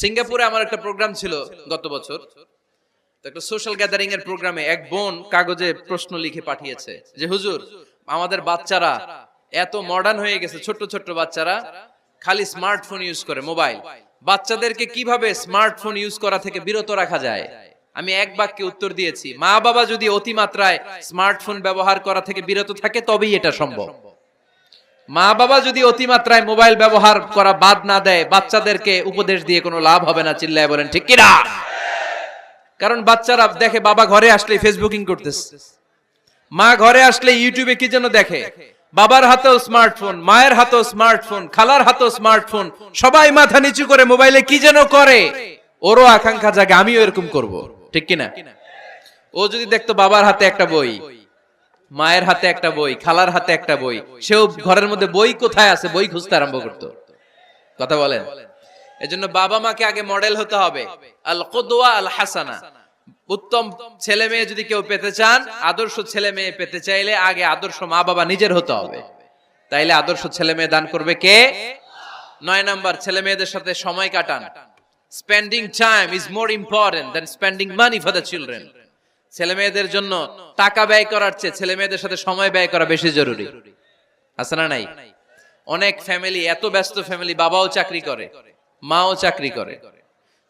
সিঙ্গাপুরে আমার একটা প্রোগ্রাম ছিল গত বছর। একটা সোশ্যাল গ্যাদারিং এর প্রোগ্রামে এক বোন কাগজে প্রশ্ন লিখে পাঠিয়েছে যে, হুজুর, আমাদের বাচ্চারা এত মডার্ন হয়ে গেছে ছোট ছোট বাচ্চারা, খালি স্মার্টফোন ইউজ করে মোবাইল বাচ্চাদেরকে কীভাবে স্মার্টফোন ইউজ করা থেকে বিরত রাখা যায়? আমি এক বাক্যে উত্তর দিয়েছি মা বাবা যদি অতিমাত্রায় স্মার্টফোন ব্যবহার করা থেকে বিরত থাকে, তবেই এটা সম্ভব। মা বাবা যদি অতিমাত্রায় মোবাইল ব্যবহার করা বাদ না দেয়, বাচ্চাদেরকে উপদেশ দিয়ে কোনো লাভ হবে না, চিল্লায় বলেন, ঠিক কিনা? কারণ বাচ্চারা দেখে বাবা ঘরে আসলে ফেসবুকিং করতেছে। মা ঘরে আসলে ইউটিউবে কি যেন দেখে? বাবার হাতেও স্মার্টফোন মায়ের হাতেও স্মার্টফোন খালার হাতেও স্মার্টফোন সবাই মাথা নিচু করে মোবাইলে কি যেন করে? ওরও আকাঙ্ক্ষা জাগে, আমিও এরকম করব। ঠিক কিনা? ও যদি দেখতো বাবার হাতে একটা বই মায়ের হাতে একটা বই, খালার হাতে একটা বই। সেও ঘরের মধ্যে বই কোথায় আছে? বই খুঁজতে আরম্ভ করতো। কথা বলেন। এজন্য বাবা মাকে আগে মডেল হতে হবে। আল কদওয়া আল হাসানা উত্তম ছেলে মেয়ে যদি কেউ পেতে চান, আদর্শ ছেলে মেয়ে পেতে চাইলে আগে আদর্শ মা বাবা নিজের হতে হবে। তাইলে আদর্শ ছেলে মেয়ে দান করবে কে? নয় নাম্বার, ছেলে মেয়েদের সাথে সময় কাটান। Spending time is more important than spending money for the children ছেলে মেয়েদের জন্য টাকা ব্যয় করার চেয়ে ছেলে মেয়েদের সাথে সময় ব্যয় করা বেশি জরুরি। আছে না নাই? অনেক ফ্যামিলি এত ব্যস্ত ফ্যামিলি বাবাও চাকরি করে, মাও চাকরি করে।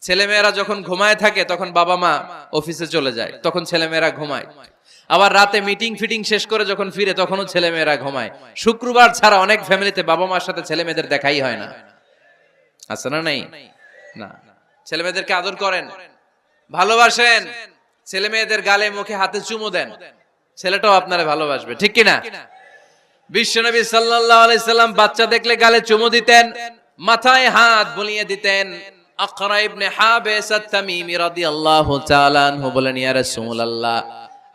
ছেলেমেয়েরা যখন ঘুমায় থাকে, তখন বাবা মা অফিসে চলে যায়, তখন ছেলেমেয়েরা ঘুমায়। আবার রাতে মিটিং ফিটিং শেষ করে যখন ফিরে, তখনও ছেলেমেয়েরা ঘুমায়। শুক্রবার ছাড়া অনেক ফ্যামিলিতে বাবা মার সাথে ছেলে মেয়েদের দেখাই হয় না। আছে না নাই? না। ছেলে মেয়েদেরকে আদর করেন। ভালোবাসেন। ছেলে মেয়েদের গালে মুখে হাতে চুমু দেন। ছেলেটাও আপনারা ভালোবাসবে, ঠিক কিনা? সাল্লাল্লাহু আলাইহি সাল্লাম বাচ্চা দেখলে গালে চুমু দিতেন, মাথায় হাত বুলিয়ে দিতেন।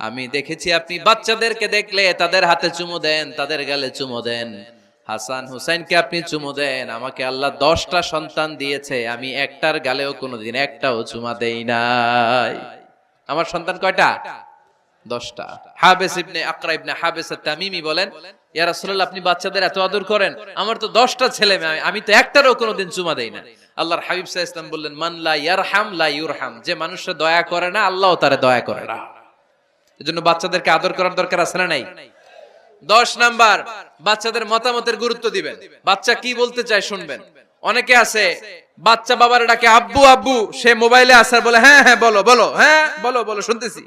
আমি দেখেছি আপনি বাচ্চাদেরকে দেখলে তাদের হাতে চুমু দেন, তাদের গালে চুমু দেন। হাসান হুসাইনকে আপনি চুমু দেন, আমাকে আল্লাহ দশটা সন্তান দিয়েছে, আমি একটার গালেও কোনোদিন একটাও চুমা দেই নাই। আমার সন্তান কয়টা? দশটা। হাবেস ইবনে আকরা ইবনে হাবেস তামিমি বলেন, ইয়া রাসূলুল্লাহ, আপনি বাচ্চাদের এত আদর করেন, আমার তো দশটা ছেলে মেয়ে, আমি তো একটারও কোনোদিন চুমা দেই না। আল্লাহর হাবিব ইসলাম বললেন, মান লা ইয়ারহাম, লা ইউরহাম, যে মানুষে দয়া করে না, আল্লাহও তারে দয়া করে না। এজন্য বাচ্চাদেরকে আদর করার দরকার আছে না নাই? দশ নাম্বার, বাচ্চাদের মতামতের গুরুত্ব দিবেন। বাচ্চা কি বলতে চায় শুনবেন। অনেকে আছে, বাচ্চা বাবার ডাকে, আব্বু আব্বু। সে মোবাইলে আসার বলে হ্যাঁ হ্যাঁ বলো বলো। হ্যাঁ বলো বলো, শুনতেছি।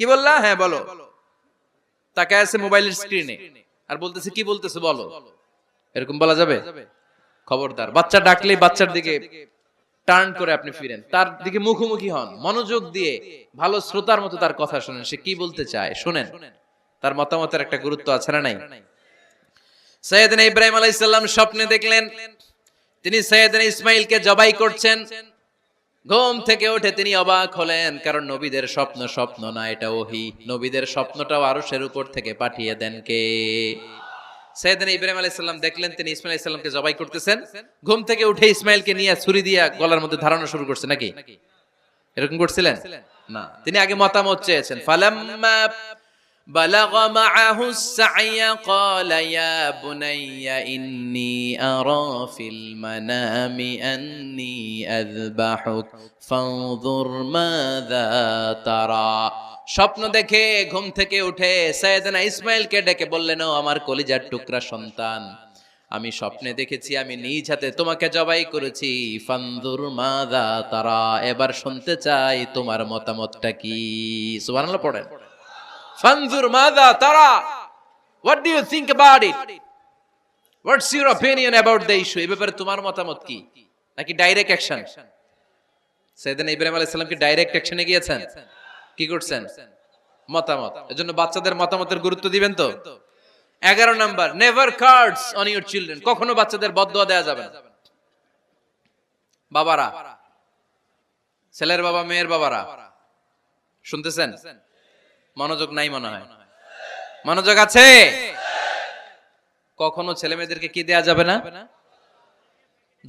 কি বললা? হ্যাঁ বলো। তাকে আছে মোবাইলের স্ক্রিনে আর বলতেছে, কি বলতেছে, বলো। এরকম বলা যাবে? খবরদার। বাচ্চা ডাকলেই বাচ্চার দিকে টার্ন করে আপনি ফিরেন। তার দিকে মুখোমুখি হন। মনোযোগ দিয়ে ভালো শ্রোতার মতো তার কথা শুনেন। সে কি বলতে চায়? শুনেন। তার মতামতের একটা গুরুত্ব আছে না নাই? সৈয়দিন ইব্রাহিম আলাইহিস সালাম স্বপ্নে দেখলেন তিনি সৈয়দিন ইসমাইলকে জবাই করছেন। ঘুম থেকে উঠে তিনি অবাক হলেন, কারণ নবীদের স্বপ্ন স্বপ্ন না, এটা ওহি। নবীদের স্বপ্নটাও আরও আরশের উপর থেকে পাঠিয়ে দেন কে? সৈয়দিন ইব্রাহিম আলাইহিস সালাম দেখলেন, তিনি ইসমাইল আলাইহিস সালামকে জবাই করতেছেন। ঘুম থেকে উঠে ইসমাইলকে নিয়ে ছুরি দিয়া গলার মধ্যে ধারণা শুরু করছে, নাকি? এরকম করছিলেন? না। তিনি আগে মতামত চেয়েছেন, ফালাম্মা بلغ معه السعي قال يا بني إني أرى في المنام أني أذبحك فانظر ماذا ترى স্বপ্ন দেখে ঘুম থেকে উঠে সৈয়দনা ইসমাইলকে ডেকে বললেন ও আমার কলিজার টুকরা সন্তান আমি স্বপ্নে দেখেছি আমি নিজ হাতে তোমাকে জবাই করেছি ফান্দুর মাদা তারা এবার শুনতে চাই তোমার মতামতটা কি সুবহানাল্লাহ পড়েন ফানজুর মাদা তারা what do you think about it what's your opinion about the issue এই ব্যাপারে তোমার মতামত কি? নাকি ডাইরেক্ট অ্যাকশন সেদিন ইব্রাহিম আলাইহিস সালাম কি ডাইরেক্ট অ্যাকশনে গিয়েছেন? কি করছেন? মতামত। এজন্য বাচ্চাদের মতামতের গুরুত্ব দিবেন তো? এগারো number never curse on your children কখনো বাচ্চাদের বদদোয়া দেওয়া যাবে না। বাবারা, ছেলের বাবা, মেয়ের বাবারা, শুনতেছেন? মনোযোগ নাই মনে হয়। মনোযোগ আছে? কখনো ছেলে মেয়েদেরকে কি দেয়া যাবে না?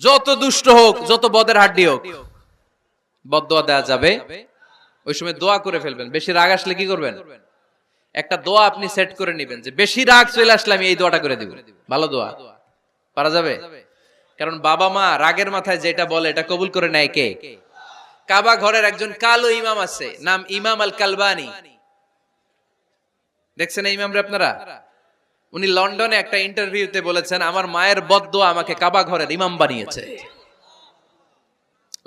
যত দুষ্ট হোক, যত বদের হাড্ডি হোক, বদদোয়া দেওয়া যাবে। ওই সময় দোয়া করে ফেলবেন। বেশি রাগ আসলে কি করবেন? একটা দোয়া আপনি সেট করে নেবেন যে, বেশি রাগ চলে আসলে আমি এই দোয়াটা করে দিব। ভালো দোয়া। পারা যাবে? কারণ বাবা মা রাগের মাথায় যেটা বলে, এটা কবুল করে নেয় কে? কাবা ঘরের একজন কালো ইমাম আছে, নাম ইমাম আল কালবানি দেখছেন এই ইমামরে আপনারা? উনি লন্ডনে একটা ইন্টারভিউতে বলেছেন, আমার মায়ের বদদোয়া আমাকে কাবা ঘরের ইমাম বানিয়েছে।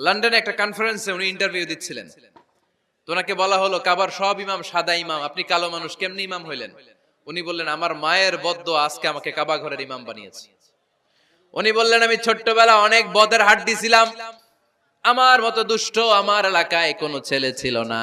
লন্ডনে একটা কনফারেন্সে উনি ইন্টারভিউ দিচ্ছিলেন। তো ওনাকে বলা হলো, কাবার সব ইমাম সাদা ইমাম, আপনি কালো মানুষ, কেমনি ইমাম হইলেন? উনি বললেন, আমার মায়ের বদদোয়া আজকে আমাকে কাবা ঘরের ইমাম বানিয়েছে। উনি বললেন, আমি ছোট্টবেলা অনেক বদের হাট দিছিলাম। আমার মতো দুষ্ট আমার এলাকায় কোনো ছেলে ছিল না।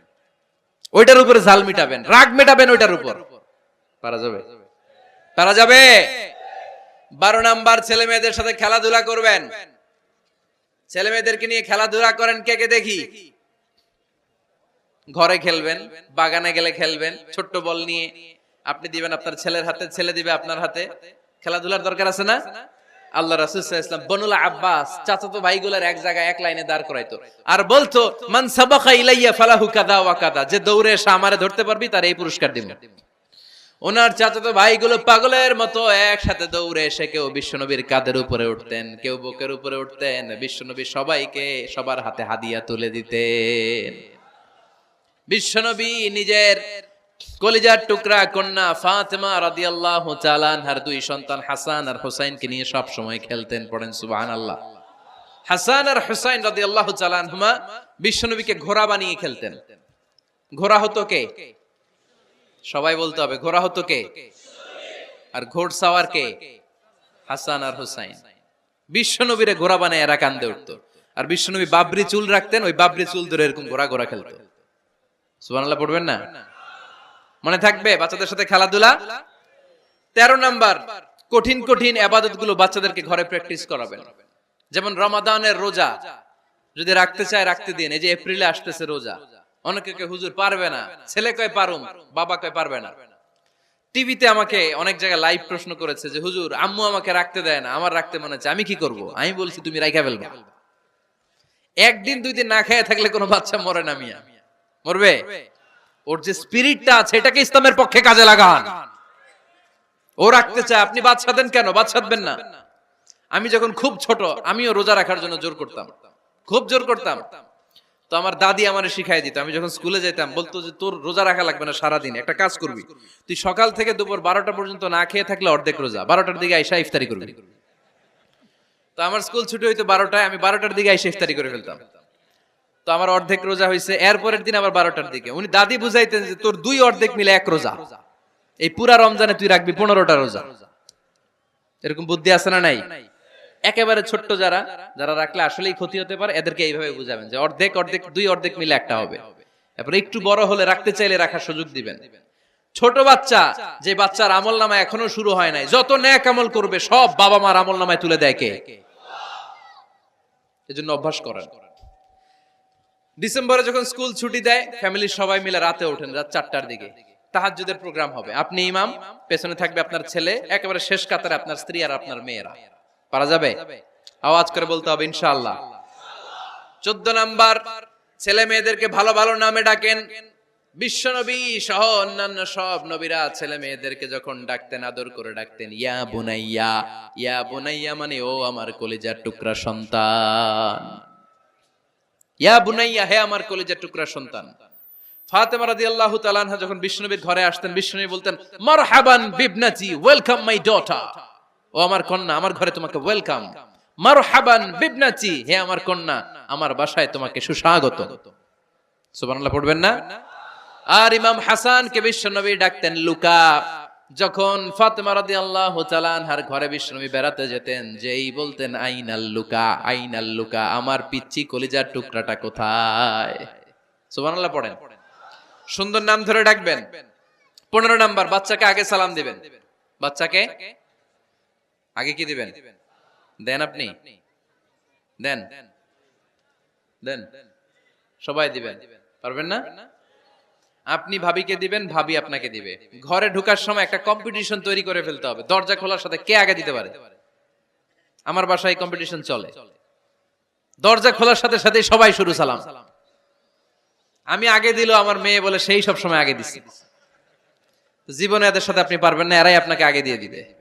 ওইটার উপরে জাল মিটাবেন, রাগ মেটাবেন ওইটার উপর। পারা যাবে? পারা যাবে? বারো নাম্বার ছেলে মেয়েদের সাথে খেলাধুলা করবেন। ছেলে মেয়েদেরকে নিয়ে খেলাধুলা করেন কে কে দেখি? ঘরে খেলবেন, বাগানে গেলে খেলবেন, ছোট্ট বল নিয়ে। আপনি দিবেন আপনার ছেলের হাতে, ছেলে দিবে আপনার হাতে। খেলাধুলার দরকার আছে না? আল্লাহ রাসূল সাল্লাল্লাহু আলাইহি ওয়াসাল্লাম বনুল আব্বাস চাচাতো ভাইগুলোর এক জায়গায় এক লাইনে দাঁড় করাইতো। আর বলতো, মান সাবাকা ইলাইয়া ফালাহু কাদা ওয়া কাদা যে দৌড়ে এসে আমারে ধরতে পারবি, তার এই পুরস্কার দিব। ওনার চাচাতো ভাইগুলো পাগলের মতো একসাথে দৌড়ে এসে কেউ বিশ্বনবীর কাদের উপরে উঠতেন, কেউ বুকের উপরে উঠতেন, বিশ্বনবী সবাইকে সবার হাতে হাদিয়া তুলে দিতেন। বিশ্বনবী নিজের কলিজার টুকরা কন্যা ফাতেমা রাদিয়াল্লাহু তাআলা আনহার দুই সন্তান হাসান আর হুসাইনকে নিয়ে সব সময় খেলতেন, পড়েন, সুবহানাল্লাহ। হাসান আর হুসাইন রাদিয়াল্লাহু তাআলা আনহুমা বিশ্বনবীকে ঘোড়া বানিয়ে খেলতেন। ঘোড়া হতো কে? সবাই বলতে হবে, ঘোড়া হতো কে? আর ঘোড় সাওয়ার কে? হাসান আর হুসাইন। বিশ্বনবীরে ঘোড়া বানায় এরা কান্দে উঠতো। আর বিশ্বনবী বাবরি চুল রাখতেন, ওই বাবরি চুল ধরে এরকম ঘোড়া ঘোড়া খেলতো। সুবহানাল্লাহ, পড়বেন না? মনে থাকবে বাচ্চাদের সাথে খেলাধুলা? তেরো নাম্বার, কঠিন কঠিন আবাদতগুলো বাচ্চাদেরকে ঘরে প্র্যাকটিস করাবেন। যেমন রমাদানের রোজা। যদি রাখতে চায়, রাখতে দিন। এই যে এপ্রিলে আসতেছে রোজা। অনেকে কে হুজুর, পারবে না। ছেলে কয়, পারুম। বাবা কয়, পারবে না। টিভিতে আমাকে অনেক জায়গায় লাইভ প্রশ্ন করেছে যে, হুজুর, আম্মু আমাকে রাখতে দেয় না। আমার রাখতে মনে হচ্ছে, আমি কি করব? আমি বলছি, তুমি রাইখা ফেলবে। একদিন, দুই দিন না খেয়ে থাকলে কোনো বাচ্চা মরে না মিয়া। মরবে? ওর যে স্পিরিটটা আছে, এটাকে ইসলামের পক্ষে কাজে লাগান। ও রাখতে চায়, আপনি বাচ্চা দেন কেন? বাচ্চা দেবেন না। আমি যখন খুব ছোট, আমিও রোজা রাখার জন্য জোর করতাম। খুব জোর করতাম। তো আমার দাদি আমার শিখাই দিত। আমি যখন স্কুলে যেতাম, বলতো যে, তোর রোজা রাখা লাগবে না সারাদিন, একটা কাজ করবি। তুই সকাল থেকে দুপুর বারোটা পর্যন্ত না খেয়ে থাকলে অর্ধেক রোজা। বারোটার দিকে আইসা ইফতারি করবি। তো আমার স্কুল ছুটি হইতো বারোটায়, আমি বারোটার দিকে আইসা ইফতারি করে ফেলতাম। তো আমার অর্ধেক রোজা হয়েছে এরপরের দিন আবার বারোটার দিকে। উনি দাদি বুঝাইতেন যে তোর দুই অর্ধেক মিলে এক রোজা। এই পুরা রমজানে তুই রাখবি পনেরোটা রোজা। এরকম বুদ্ধি আছে না নাই? একেবারে ছোট্ট যারা যারা রাখলে আসলেই ক্ষতি হতে পারে, এদেরকে এইভাবে বুঝাবেন যে অর্ধেক অর্ধেক, দুই অর্ধেক মিলে একটা হবে। এরপর একটু বড় হলে রাখতে চাইলে রাখার সুযোগ দিবেন। ছোট বাচ্চা, যে বাচ্চার আমল নামা এখনও শুরু হয় নাই, যত ন্যাক আমল করবে, সব বাবা মার আমল নামায় তুলে দেয় কে? এজন্য অভ্যাস করেন। ডিসেম্বরে যখন স্কুল ছুটি দেয় ফ্যামিলির সবাই মিলে রাতে ওঠেন, রাত চারটার দিকে। তাহাজ্জুদের প্রোগ্রাম হবে। আপনি ইমাম, পেছনে থাকবে আপনার ছেলে, একেবারে শেষ কাতারে আপনার স্ত্রী আর আপনার মেয়েরা। পারা যাবে? আওয়াজ করে বলতে হবে, ইনশাআল্লাহ। চোদ্দ নাম্বার, ছেলে মেয়েদেরকে ভালো ভালো নামে ডাকেন। বিশ্বনবী সহ অন্যান্য সব নবীরা ছেলে মেয়েদেরকে যখন ডাকতেন, আদর করে ডাকতেন, ইয়া বুনাইয়া ইয়া বুনাইয়া মানে ও আমার কলিজার টুকরা সন্তান। ইয়া বুনাইয়া, হে আমার কলেজের টুকরা সন্তান। ফাতেমা যখন বিষ্ণুনবীর ঘরে আসতেন বিষ্ণুনবী বলতেন ওয়েলকাম মাই ও আমার কন্যা, আমার ঘরে তোমাকে ওয়েলকাম। মারহাবান বিবনাতি হে আমার কন্যা, আমার বাসায় তোমাকে সুস্বাগত। সুবহানাল্লাহ, পড়বেন না? আর ইমাম হাসান কে বিশ্বনবী ডাকতেন, লুকা। যখন ফাতেমা রাদিয়াল্লাহু তাআলা আনহার ঘরে বিষ্ণুবী বেড়াতে যেতেন, যেই বলতেন, আইনাল লুকা আইনাল লুকা, আমার পিচ্ছি কলিজার টুকরাটা কোথায়? সুবহানাল্লাহ পড়েন। সুন্দর নাম ধরে ডাকবেন। পনেরো নাম্বার, বাচ্চাকে আগে সালাম দিবেন। বাচ্চাকে আগে কি দিবেন? দেন আপনি। দেন। দেন। সবাই দিবেন। পারবেন না? আপনি ভাবিকে দিবেন, ভাবি আপনাকে দিবে। ঘরে ঢোকার সময় একটা কম্পিটিশন তৈরি করে ফেলতে হবে। দরজা খোলার সাথে কে আগে দিতে পারে? আমার বাসায় কম্পিটিশন চলে। দরজা খোলার সাথে সাথে সবাই শুরু, সালাম। আমি আগে দিল আমার মেয়ে বলে সেই সব সময় আগে দিছি। জীবনে এদের সাথে আপনি পারবেন না, এরাই আপনাকে আগে দিয়ে দিবে।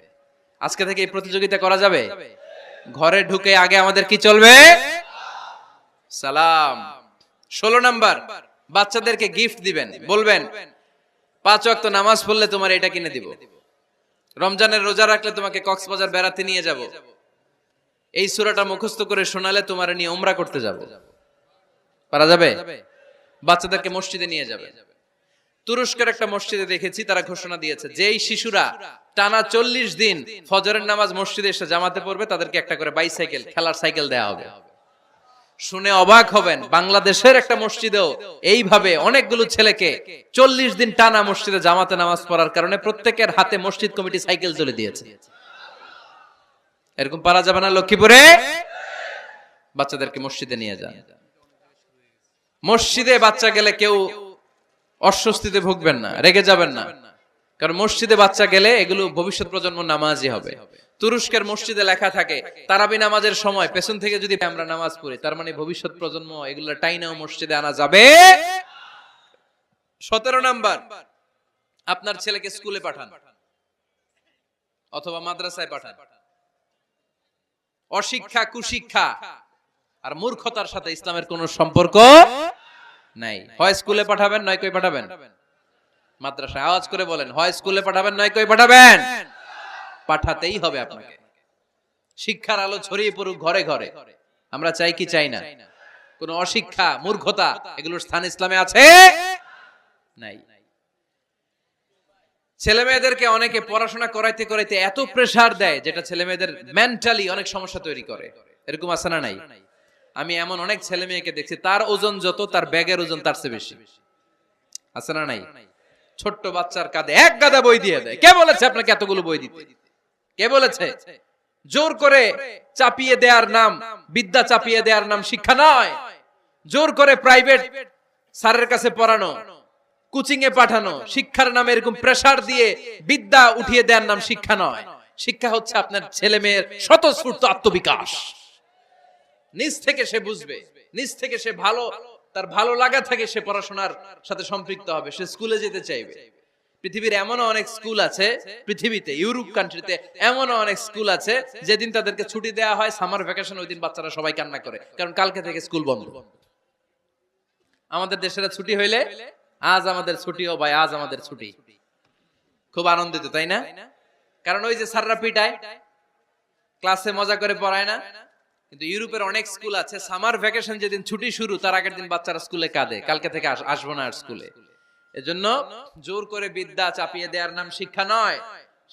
আজকে থেকে এই প্রতিযোগিতা করা যাবে? ঘরে ঢুকে আগে আমাদের কি চলবে? সালাম। ষোলো নাম্বার। বাচ্চাদেরকে গিফট দিবেন, বলবেন, পাঁচ ওয়াক্ত নামাজ পড়লে তোমার এটা কিনে দিব। রমজানের রোজা রাখলে তোমাকে কক্সবাজার বেড়াতে নিয়ে যাব। এই সূরাটা মুখস্থ করে শোনালে তোমার নিয়ে ওমরা করতে যাব। পারা যাবে? বাচ্চাদেরকে মসজিদে নিয়ে যাবে। তুরস্কের একটা মসজিদে দেখেছি, তারা ঘোষণা দিয়েছে, যেই শিশুরা টানা চল্লিশ দিন ফজরের নামাজ মসজিদে এসে জামাতে পড়বে, তাদেরকে একটা করে বাইসাইকেল খেলার সাইকেল দেওয়া হবে। শুনে অবাক হবেন, বাংলাদেশের একটা মসজিদেও এইভাবে অনেকগুলো ছেলেকে চল্লিশ দিন টানা মসজিদে জামাতে নামাজ পড়ার কারণে প্রত্যেকের হাতে মসজিদ কমিটি সাইকেল তুলে দিয়েছে। এরকম পারা যাবে না লক্ষ্মীপুরে? বাচ্চাদেরকে মসজিদে নিয়ে যান। মসজিদে বাচ্চা গেলে কেউ অস্বস্তিতে ভুগবেন না, রেগে যাবেন না। কারণ মসজিদে বাচ্চা গেলে এগুলো ভবিষ্যৎ প্রজন্ম নামাজই হবে। তুরস্কের মসজিদে লেখা থাকে, তারাবি নামাজের সময় পেছন থেকে যদি আমরা নামাজ পড়ি, তার মানে ভবিষ্যৎ প্রজন্ম এগুলো টাইনাও মসজিদে আনা যাবে। সতেরো নাম্বার, আপনার ছেলেকে স্কুলে পাঠান অথবা মাদ্রাসায় পাঠান। অশিক্ষা, কুশিক্ষা আর মূর্খতার সাথে ইসলামের কোন সম্পর্ক নাই। হয় স্কুলে পাঠাবেন, নয় কই পাঠাবেন? মাদ্রাসায়। আওয়াজ করে বলেন, হয় স্কুলে পাঠাবেন, নয় কই পাঠাবেন? পাঠাতেই হবে আপনাকে। শিক্ষার আলো ছড়িয়ে পড়ুক ঘরে ঘরে। আমরা চাই কি চাই না? কোন অশিক্ষা, মূর্খতা এগুলোর স্থান ইসলামে আছে? নাই। ছেলে মেয়েদেরকে অনেকে পড়াশোনা করাইতে করাইতে এত প্রেসার দেয় যেটা ছেলে মেয়েদের মেন্টালি অনেক সমস্যা তৈরি করে। এরকম আছে না নাই? আমি এমন অনেক ছেলে মেয়েকে দেখছি, তার ওজন যত, তার ব্যাগের ওজন তার চেয়ে বেশি। আছে না নাই? ছোট্ট বাচ্চার কাঁধে এক গাদা বই দিয়ে দেয়। কে বলেছে আপনাকে এতগুলো বই দিতে? কে বলেছে? জোর করে চাপিয়ে দেওয়ার নাম, বিদ্যা চাপিয়ে দেওয়ার নাম শিক্ষা নয়। জোর করে প্রাইভেট স্যারের কাছে পড়ানো কোচিং এ পাঠানো, শিক্ষার নামে এরকম প্রেসার দিয়ে বিদ্যা উঠিয়ে দেওয়ার নাম শিক্ষা নয়। শিক্ষা হচ্ছে আপনার ছেলে মেয়ের স্বতঃস্ফূর্ত আত্মবিকাশ। নিজ থেকে সে বুঝবে, নিজ থেকে সে ভালো, তার ভালো লাগা থেকে সে পড়াশোনার সাথে সম্পৃক্ত হবে, সে স্কুলে যেতে চাইবে। পৃথিবীর এমনও অনেক স্কুল আছে, পৃথিবীতে, ইউরোপ কান্ট্রিতে এমনও অনেক স্কুল আছে, যেদিন তাদেরকে ছুটি দেওয়া হয় সামার ভ্যাকেশন ওই দিন বাচ্চারা সবাই কান্না করে, কারণ কালকে থেকে স্কুল বন্ধ। আমাদের দেশের ছুটি হইলে আজ আমাদের ছুটি ও ভাই, আজ আমাদের ছুটি। খুব আনন্দিত, তাই না? কারণ ওই যে স্যাররা পিটায়, ক্লাসে মজা করে পড়ায় না। কিন্তু ইউরোপের অনেক স্কুল আছে সামার ভ্যাকেশন যেদিন ছুটি শুরু, তার আগের দিন বাচ্চারা স্কুলে কাঁদে, কালকে থেকে আসব না আর স্কুলে। এজন্য জোর করে বিদ্যা চাপিয়ে দেওয়ার নাম শিক্ষা নয়।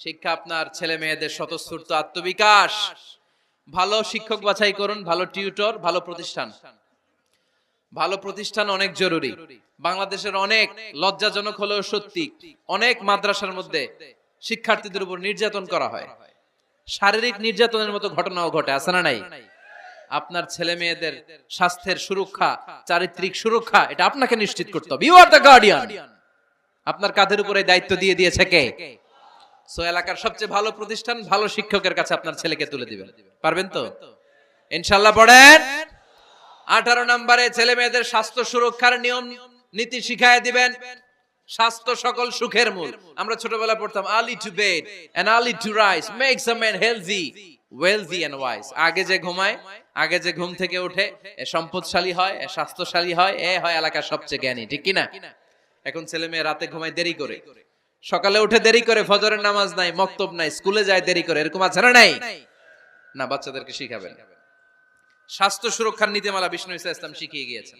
শিক্ষা আপনার ছেলে মেয়েদের স্বতঃস্ফূর্ত আত্মবিকাশ। ভালো শিক্ষক বাছাই করুন, ভালো টিউটর, ভালো প্রতিষ্ঠান। ভালো প্রতিষ্ঠান অনেক জরুরি। বাংলাদেশের অনেক লজ্জাজনক হলেও সত্যি, অনেক মাদ্রাসার মধ্যে শিক্ষার্থীদের উপর নির্যাতন করা হয়। শারীরিক নির্যাতনের মতো ঘটনাও ঘটে, আছে না নাই? আপনার ছেলে মেয়েদের স্বাস্থ্যের সুরক্ষা, চারিত্রিক সুরক্ষা, এটা আপনাকে নিশ্চিত করতে হবে। ইউ আর দ্য গার্ডিয়ান আপনার কাঁধের উপরে দায়িত্ব দিয়ে দিয়েছে কে? সো এলাকার সবচেয়ে ভালো প্রতিষ্ঠান, ভালো শিক্ষকের কাছে আপনার ছেলেকে তুলে দিবেন। পারবেন তো? ইনশাল্লাহ পড়েন। আঠারো নম্বরে ছেলে মেয়েদের স্বাস্থ্য সুরক্ষার নিয়ম, নীতি শিখায় দিবেন। স্বাস্থ্য সকল সুখের মূল। আমরা ছোটবেলা পড়তাম early to bed and early to rise makes a man healthy wealthy and wise আগে যে ঘুমায় আগে যে ঘুম থেকে উঠে, এ সম্পদশালী হয়, এ স্বাস্থ্যশালী হয়, এ হয় এলাকার সবচেয়ে জ্ঞানী, ঠিক কি না এখন ছেলে মেয়ে রাতে ঘুমায় দেরি করে। সকালে উঠে দেরি করে, ফজরের নামাজ নাই, মক্তব নাই, স্কুলে যায় দেরি করে, এরকম আছে না নাই? না, বাচ্চাদেরকে শিখাবেন। স্বাস্থ্য সুরক্ষার নীতিমালা বিষ্ণু ইসা ইসলাম শিখিয়ে গিয়েছেন।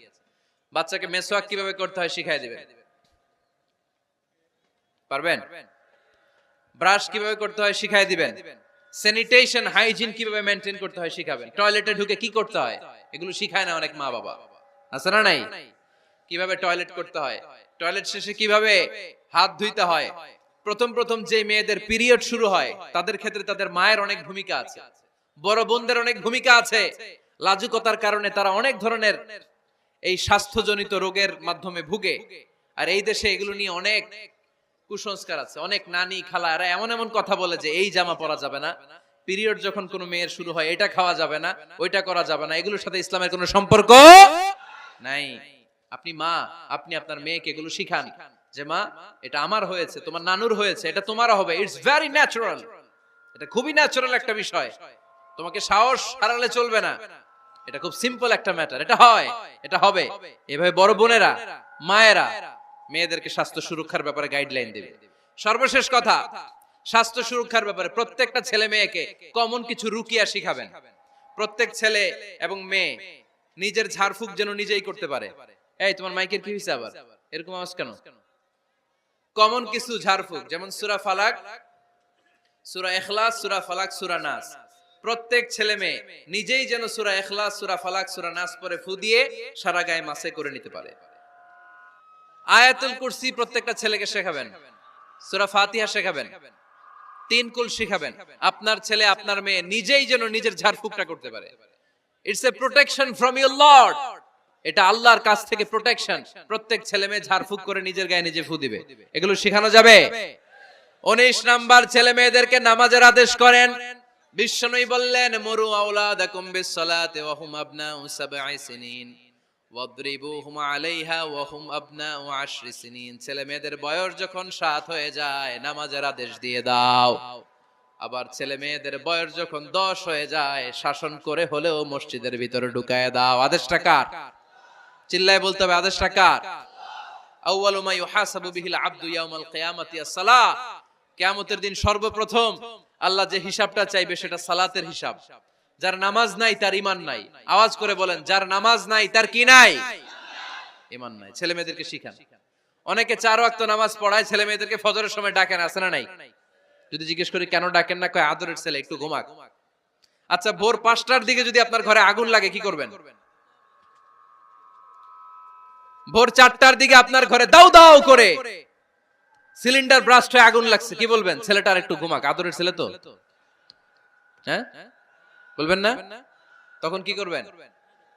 বাচ্চাকে মেসোয়াক কীভাবে করতে হয় শিখাই দিবেন। পারবেন? ব্রাশ কীভাবে করতে হয় শিখাই দিবেন। স্যানিটেশন হাইজিন কীভাবে মেনটেন করতে হয় শিখাবেন? টয়লেটে ঢুকে কি করতে হয়? এগুলো শিখায় না অনেক মা বাবা। আছে না নাই? কীভাবে টয়লেট করতে হয়? টয়লেট শেষে কীভাবে হাত ধুইতে হয়? প্রথম প্রথম যে মেয়েদের পিরিয়ড শুরু হয়, তাদের ক্ষেত্রে তাদের মায়ের অনেক ভূমিকা আছে। বড় বোনদের অনেক ভূমিকা আছে। লাজুকতার কারণে তারা অনেক ধরনের এই স্বাস্থ্যজনিত রোগের মাধ্যমে ভুগে। আর এই দেশে এগুলো নিয়ে অনেক কুসংস্কার আছে। অনেক নানি খালা এরা এমন এমন কথা বলে যে এই জামা পরা যাবে না। পিরিয়ড যখন কোনো মেয়ের শুরু হয়, এটা খাওয়া যাবে না, ওইটা করা যাবে না। এগুলোর সাথে ইসলামের কোনো সম্পর্ক নাই। আপনি মা, আপনি আপনার মেয়েকে এগুলো শিখান যে, মা, এটা আমার হয়েছে, তোমার নানুর হয়েছে, এটা তোমারও হবে। ইটস ভেরি ন্যাচারাল এটা খুবই ন্যাচারাল একটা বিষয়। তোমাকে সাহস হারালে চলবে না। এটা খুব সিম্পল একটা ম্যাটার এটা হয়, এটা হবে। এভাবে বড় বোনেরা, মায়েরা মেয়েদেরকে স্বাস্থ্য সুরক্ষার ব্যাপারে গাইডলাইন দেবে। সর্বশেষ কথা, স্বাস্থ্য সুরক্ষার ব্যাপারে প্রত্যেকটা ছেলে মেয়েকে কমন কিছু রুকিয়া শিখাবেন। প্রত্যেক ছেলে এবং মেয়ে নিজের ঝাড়ফুঁক যেন নিজেই করতে পারে। এই, তোমার মাইকের কি হয়েছে আবার? এরকম আওয়াজ কেন? কমন কিছু ঝাড়ফুঁক, যেমন সুরা ফালাক, সুরা এখলাস সুরা ফালাক, সুরা নাস। প্রত্যেক ছেলে মেয়ে নিজেই যেন সুরা এখলাস সুরা ফালাক, সুরা নাস পরে ফু দিয়ে সারা গায়ে মাসে করে নিতে পারে। আয়াতুল কুরসি প্রত্যেকটা ছেলেকে শেখাবেন। সুরা ফাতিহা শেখাবেন। তিন কুল শিখাবেন। আপনার ছেলে, আপনার মেয়ে নিজেই যেন নিজের ঝাড়ফুঁকটা করতে পারে। It's a protection from your Lord এটা আল্লাহর কাছ থেকে প্রোটেকশন প্রত্যেক ছেলে মেয়ে ঝাড়ফুঁক করে নিজের গায়ে নিজে ফু দিবে। এগুলো শেখানো যাবে? উনিশ নাম্বার, ছেলে মেয়েদেরকে নামাজের আদেশ করেন। বিশ্বনবী বললেন, মরু আওলাদাকুম বিসসালাতি ওয়া হুম আবনাউ সাবঈ সিনিন। ওয়াদরিবুহুম ছেলে মেয়েদের বয়স যখন সাত হয়ে যায়, নামাজের আদেশ দিয়ে দাও। আবার ছেলে মেয়েদের বয়স যখন দশ হয়ে যায়, শাসন করে হলেও মসজিদের ভিতরে ঢুকায় দাও। আদেশটা কার? চিল্লায় বলতে হবে, আদেশটা কার? দিন সর্বপ্রথম আল্লাহ যে হিসাবটা চাইবে সেটা সালাতের হিসাব। যার নামাজ নাই, তার ঈমান নাই। আওয়াজ করে বলেন, যার নামাজ নাই, তার কি নাই? ঈমান নাই। ছেলে মেয়েদেরকে শিখান। অনেকে চার ওয়াক্ত নামাজ পড়ায় ছেলে মেয়েদেরকে ফজরের সময় ডাকেন আসে না নাই? যদি জিজ্ঞেস করি, কেন ডাকেন না? কয়, আদরের ছেলে, একটু ঘুমাক। আচ্ছা ভোর পাঁচটার দিকে যদি আপনার ঘরে আগুন লাগে, কি করবেন? ভোর চারটার দিকে আপনার ঘরে দাও দাও করে সিলিন্ডার ব্রাস্ট হয়ে আগুন লাগছে, কি বলবেন? ছেলেটার একটু ঘুমাক। আদরের ছেলে তো? হ্যাঁ? বলবেন না? তখন কি করবেন?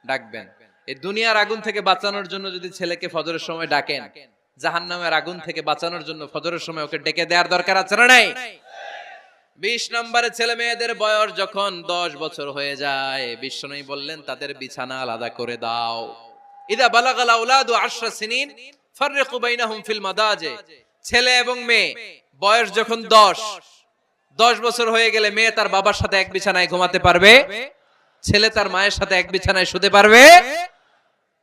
ডাকবেন। এই দুনিয়ার আগুন থেকে বাঁচানোর জন্য যদি ছেলেকে ফজরের সময় ডাকেন, জাহান্নামের আগুন থেকে বাঁচানোর জন্য ফজরের সময় ওকে ডেকে দেওয়ার দরকার আছে না নাই? বিশ নম্বরে ছেলে মেয়েদের বয়স যখন দশ বছর হয়ে যায় বিশ্বনবী বললেন, তাদের বিছানা আলাদা করে দাও। ইদা বালাগাল আউলাদু আশরা সিনিন, ফাররিকু বাইনাহুম ফিল মাদাজে। ছেলে এবং মেয়ে, বয়স যখন দশ দশ বছর হয়ে গেলে মেয়ে তার বাবার সাথে এক বিছানায় ঘুমাতে পারবে, ছেলে তার মায়ের সাথে এক বিছানায় শুতে পারবে।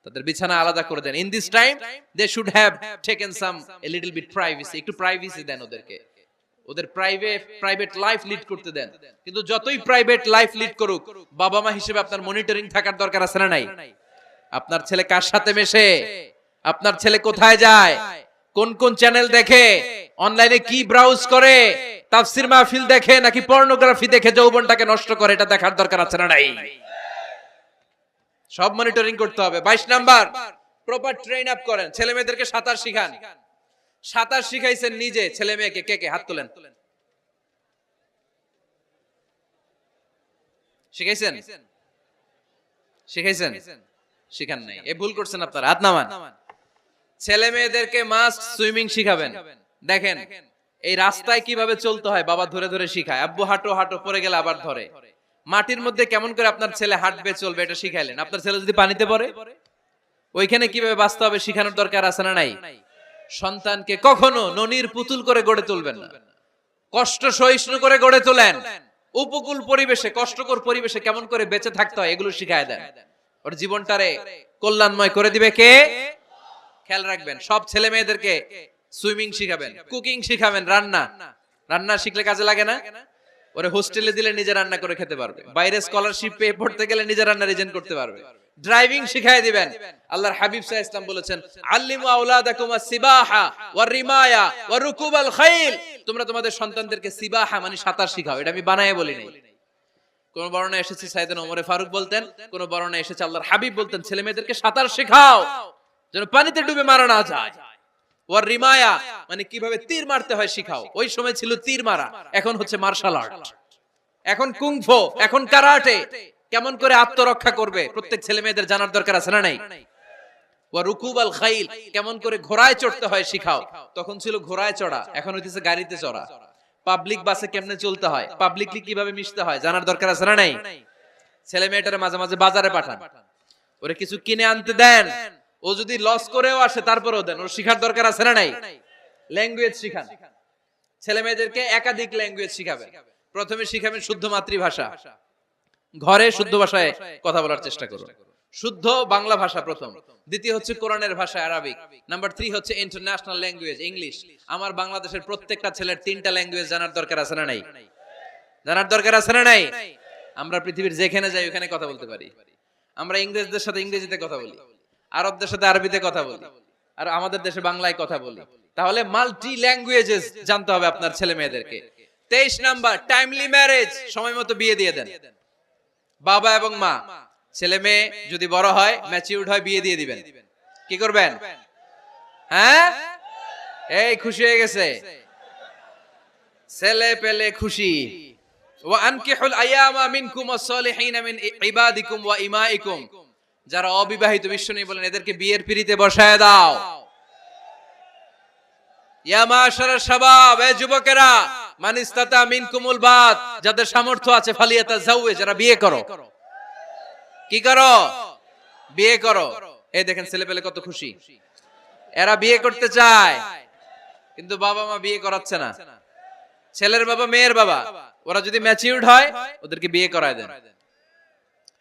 তাদের বিছানা আলাদা করে দেন। In this time they should have taken some a little bit privacy একটু প্রাইভেসি দেন ওদেরকে। ওদের প্রাইভেট প্রাইভেট লাইফ লিড করতে দেন। কিন্তু যতই প্রাইভেট লাইফ লিড করুক বাবা মা হিসেবে আপনার মনিটরিং থাকার দরকার আছে না নাই? আপনার ছেলে কার সাথে মেশে? আপনার ছেলে কোথায় যায়? কোন কোন চ্যানেল দেখে? অনলাইনে কি ব্রাউজ করে? তাফসির মাহফিল দেখে নাকি পর্নোগ্রাফি দেখে যৌবনটাকে নষ্ট করে? এটা দেখার দরকার আছে না নাই? সব মনিটরিং করতে হবে। বাইশ নাম্বার প্রপার ট্রেন আপ করেন। ছেলে মেয়েদেরকে সাঁতার শিখান। সাঁতার শিখাইছেন নিজে। ছেলে মেয়েকে কে কে? হাত তোলেন। শিখাইছেন? শিখাইছেন? শিখান নাই। এ ভুল করছেন আপনারা। হাত নামান। ছেলে মেয়েদেরকে মাস্ট সুইমিং শিখাবেন। দেখেন, এই রাস্তায় কীভাবে চলতে হয়, বাবা ধরে ধরে শিখায়। আব্বু হাঁটো হাঁটো পরে গেলে আবার ধরে। মাটির মধ্যে কেমন করে আপনার ছেলে হাঁটবে, চলবে, এটা শিখাইলেন। আপনার ছেলে যদি পানিতে পড়ে? ওইখানে কীভাবে বাঁচতে হবে শিখানোর দরকার আছে না নাই? সন্তানকে কখনো ননির পুতুল করে গড়ে তুলবেন না। কষ্ট সহিষ্ণু করে গড়ে তোলেন। উপকূল পরিবেশে, কষ্টকর পরিবেশে কেমন করে বেঁচে থাকতে হয়, এগুলো শিখায় দেন। ওর জীবনটারে কল্যাণময় করে দিবে কে? খেয়াল রাখবেন, সব ছেলে মেয়েদেরকে সুইমিং শিখাবেন, কুকিং শিখাবেন, রান্না। রান্না শিখলে কাজে লাগে না? ওরে হোস্টেলে দিলে নিজে রান্না করে খেতে পারবে। বাইরে স্কলারশিপ পেয়ে পড়তে গেলে নিজে রান্না রিজেন করতে পারবে। ড্রাইভিং শিখাই দিবেন। আল্লাহর হাবিব আলাইহি ইসলাম বলেছেন, আল্লিমু আওলাদাকুম সিবাহা ওয়া রিমায়া ওয়া রুকুবাল খাইল। তোমরা তোমাদের সন্তানদেরকে সিবাহা মানে সাঁতার শিখাও, এটা আমি বানায়ে বলি নাই। কোন বর্ণনা এসেছে সাইয়েদনা ওমরে ফারুক বলতেন, কোন বর্ণনা এসেছে আল্লাহর হাবিব বলতেন, ছেলে মেয়েদেরকে সাঁতার শেখাও। যেন পানিতে ডুবে মারা না যায়। ওয়ার রিমায়া মানে কীভাবে তীর মারতে হয় শিখাও। ওই সময় ছিল তীর মারা, এখন হচ্ছে মার্শাল আর্ট এখন কুংফো, এখন কারাটে, কেমন করে আত্মরক্ষা করবে? প্রত্যেক ছেলে মেয়েদের জানার দরকার আছে না নাই? ওয়া রুকুব আল খাইল, কেমন করে ঘোড়ায় চড়তে হয় শিখাও। তখন ছিল ঘোড়ায় চড়া, এখন হইতেছে গাড়িতে চড়া। পাবলিক বাসে কেমনে চলতে হয়? পাবলিকলি কীভাবে মিশতে হয়? জানার দরকার আছে না নাই? ছেলে মেয়েটারে মাঝে মাঝে বাজারে পাঠান। ওরে কিছু কিনে আনতে দেন। ও যদি লস করেও আসে, তারপরেও দেন। ওর শিখার দরকার আছে না নাই? ল্যাঙ্গুয়েজ শিখান। ছেলে মেয়েদেরকে একাধিক ল্যাঙ্গুয়েজ শিখাবেন প্রথমে শিখাবেন শুদ্ধ মাতৃভাষা। ঘরে শুদ্ধ ভাষায় কথা বলার চেষ্টা করুন। শুদ্ধ বাংলা ভাষা প্রথম। দ্বিতীয় হচ্ছে কোরআনের ভাষা আরবিক নাম্বার থ্রি হচ্ছে ইন্টারন্যাশনাল ল্যাঙ্গুয়েজ ইংলিশ আমার বাংলাদেশের প্রত্যেকটা ছেলের তিনটা ল্যাঙ্গুয়েজ জানার দরকার আছে না নাই? জানার দরকার আছে না নাই? আমরা পৃথিবীর যেখানে যাই, ওখানে কথা বলতে পারি। আমরা ইংরেজদের সাথে ইংরেজিতে কথা বলি। আরবদের সাথে আরবিতে কথা বলি, আর আমাদের দেশে বাংলায় কথা বলি। তাহলে মাল্টি ল্যাঙ্গুয়েজেস জানতে হবে আপনার ছেলে মেয়েদেরকে। তেইশ নাম্বার টাইমলি ম্যারেজ সময় মতো বিয়ে দিয়ে দেন। বাবা এবং মা, ছেলে মেয়ে যদি বড় হয় ম্যাচিউরড হয়, বিয়ে দিয়ে দিবেন। কি করবেন? হ্যাঁ? এই খুশি হয়ে গেছে। ছেলে পেলে খুশি। ওয়া আনকিহুল আয়ামা মিনকুম ওয়াস-সালিহিন মিন ইবাদিকুম ওয়া ইমাইকুম যারা অবিবাহিত বিশ্ব নেই বলেন, এদেরকে বিয়ের পিড়িতে বসায় দাও। কিন্তু বাবা মা বিয়ে করাচ্ছে না। ছেলের বাবা, মেয়ের বাবা, ওরা যদি ম্যাচিউর্ড হয়, ওদেরকে বিয়ে করায় দেন।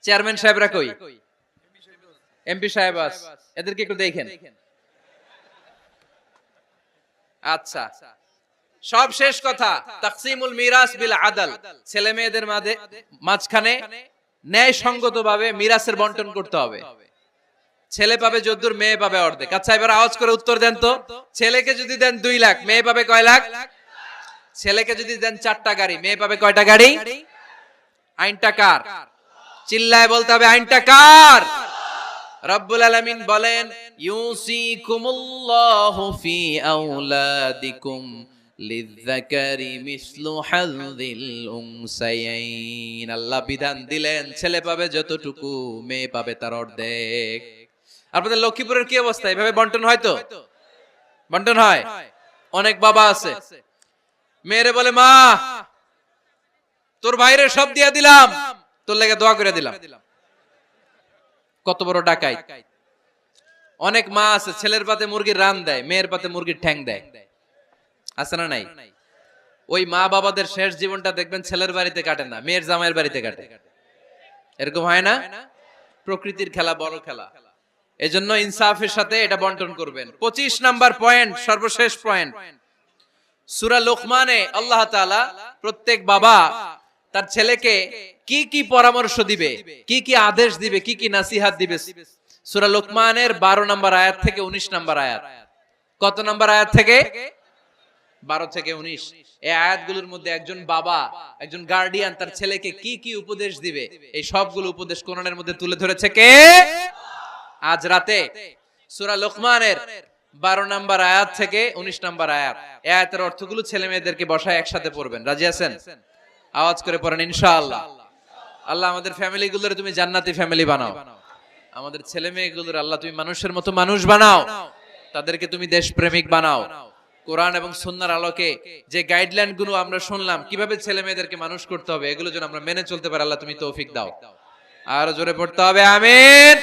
চেয়ারম্যান সাহেবরা কই? এমপি সাহেব আস, এদেরকে একটু দেখেন। আচ্ছা সব শেষ কথা, তাকসিমুল মিরাস বিল আদাল, ছেলে মেয়েদের মাঝে, মাঝখানে ন্যায় সঙ্গত ভাবে মিরাসের বন্টন করতে হবে। ছেলে পাবে যদ্দুর, মেয়ে পাবে অর্ধেক। আচ্ছা এবার আওয়াজ করে উত্তর দেন তো। ছেলেকে যদি দেন দুই লাখ, মেয়ে পাবে কয় লাখ? ছেলেকে যদি দেন চারটা গাড়ি, মেয়ে পাবে কয়টা গাড়ি? আইনটা কার? চিল্লায় বলতে হবে, আইনটা কার? রব্বুল আলামিন বলেন আল্লাহ বিধান দিলেন, ছেলে পাবে যতটুকু, মেয়ে পাবে তার অর্ধেক। আপনাদের লক্ষ্মীপুরের কি অবস্থা? এভাবে বন্টন হয় তো? বন্টন হয়? অনেক বাবা আছে। মেয়েরে বলে, মা, তোর ভাইরে সব দিয়া দিলাম, তোর লেগে দোয়া করে দিলাম। কত বড় ডাকাই? অনেক মা আছে, ছেলের পাতে মুরগির রান দেয়, মেয়ের পাতে মুরগির ঠ্যাং দেয়। আছে না নাই? ওই মা বাবাদের শেষ জীবনটা দেখবেন ছেলের বাড়িতে কাটে না, মেয়ের জামাইয়ের বাড়িতে কাটে। এরকম হয় না? প্রকৃতির খেলা, বড় খেলা। এজন্য ইনসাফের সাথে এটা বন্টন করবেন। পঁচিশ নাম্বার পয়েন্ট, সর্বশেষ পয়েন্ট। সুরা লোকমানে আল্লাহ প্রত্যেক বাবা তার ছেলেকে কি কি পরামর্শ দিবে? কি কি আদেশ দিবে? কি কি নাসিহাত দিবে? সুরা লোকমানের বারো নম্বর আয়াত থেকে উনিশ নম্বর আয়াত। কত নম্বর আয়াত থেকে? বারো থেকে উনিশ। এই আয়াতগুলোর মধ্যে একজন বাবা, একজন গার্ডিয়ান তার ছেলেকে কি কি উপদেশ দিবে? এই সবগুলো উপদেশ কোরআনের মধ্যে তুলে ধরেছে কে? আজ রাতে সুরা লোকমানের বারো নাম্বার আয়াত থেকে উনিশ নাম্বার আয়াত। আয়াতের অর্থগুলো ছেলে মেয়েদেরকে বসায় একসাথে পড়বেন। রাজি আছেন? আওয়াজ করে পড়েন, ইনশাআল্লাহ। আল্লাহ আমাদের ফ্যামিলি গুলোর তুমি জান্নাতি ফ্যামিলি বানাও। আমাদের ছেলে মেয়েগুলোর, আল্লাহ তুমি মানুষের মতো মানুষ বানাও। তাদেরকে তুমি দেশপ্রেমিক বানাও। কোরআন এবং সুন্নার আলোকে যে গাইডলাইনগুলো আমরা শুনলাম, কীভাবে ছেলে মেয়েদেরকে মানুষ করতে হবে, এগুলো যেন আমরা মেনে চলতে পারি, আল্লাহ তুমি তৌফিক দাও। আর জোরে পড়তে হবে, আমিন।